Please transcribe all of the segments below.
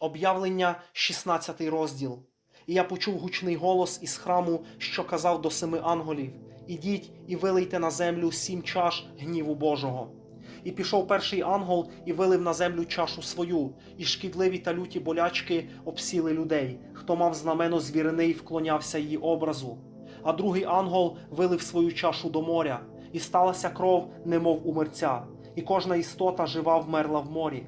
Об'явлення 16 розділ. І я почув гучний голос із храму, що казав до семи анголів: Ідіть і вилийте на землю сім чаш гніву Божого. І пішов перший ангел і вилив на землю чашу свою, і шкідливі та люті болячки обсіли людей, хто мав знамено звірини і вклонявся її образу. А другий ангел вилив свою чашу до моря, і сталася кров, немов у мерця, і кожна істота жива вмерла в морі.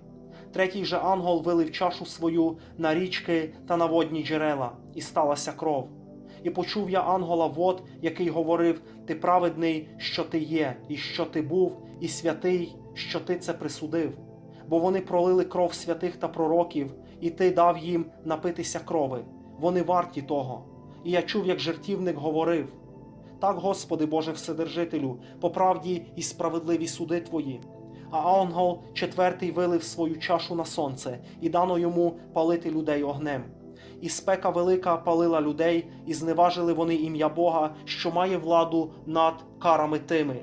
Третій же ангел вилив чашу свою на річки та на водні джерела, і сталася кров. І почув я ангела вод, який говорив: Ти праведний, що ти є, і що ти був, і святий, що ти це присудив. Бо вони пролили кров святих та пророків, і ти дав їм напитися крови. Вони варті того. І я чув, як жертівник говорив: Так, Господи Боже Вседержителю, по правді і справедливі суди твої. А ангел четвертий вилив свою чашу на сонце, і дано йому палити людей огнем. І спека велика палила людей, і зневажили вони ім'я Бога, що має владу над карами тими.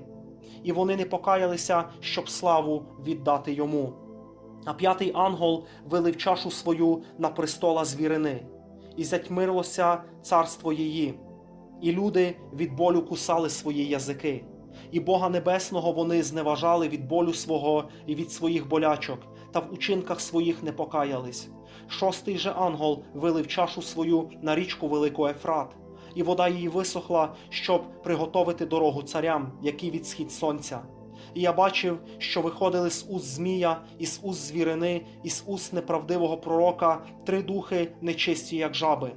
І вони не покаялися, щоб славу віддати йому. А п'ятий ангел вилив чашу свою на престола звірини, і затьмирилося царство її, і люди від болю кусали свої язики. І Бога Небесного вони зневажали від болю свого і від своїх болячок, та в учинках своїх не покаялись. Шостий же ангел вилив чашу свою на річку Велику Ефрат, і вода її висохла, щоб приготовити дорогу царям, які від схід сонця. І я бачив, що виходили з уст Змія, і з уст звірини, і з уст неправдивого пророка три духи нечисті, як жаби.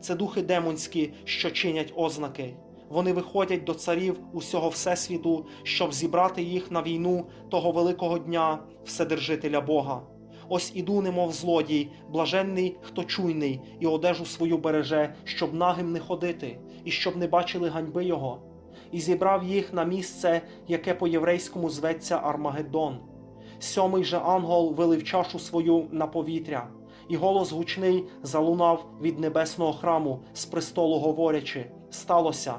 Це духи демонські, що чинять ознаки. Вони виходять до царів усього Всесвіту, щоб зібрати їх на війну того великого дня, Вседержителя Бога. Ось іду, немов злодій, блаженний, хто чуйний, і одежу свою береже, щоб нагим не ходити, і щоб не бачили ганьби його. І зібрав їх на місце, яке по-єврейському зветься Армагеддон. Сьомий же ангел вилив чашу свою на повітря, і голос гучний залунав від небесного храму з престолу говорячи: сталося.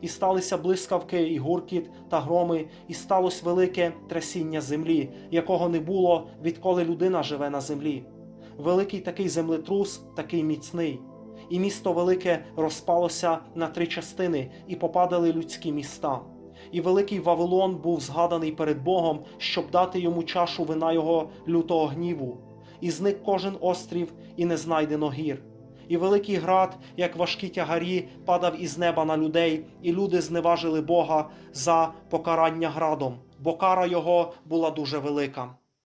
І сталися блискавки, і гуркіт та громи, і сталося велике трясіння землі, якого не було, відколи людина живе на землі. Великий такий землетрус, такий міцний. І місто велике розпалося на три частини, і попадали людські міста. І великий Вавилон був згаданий перед Богом, щоб дати йому чашу вина його лютого гніву. І зник кожен острів, і не знайдено гір. І великий град, як важкі тягарі, падав із неба на людей, і люди зневажили Бога за покарання градом, бо кара його була дуже велика.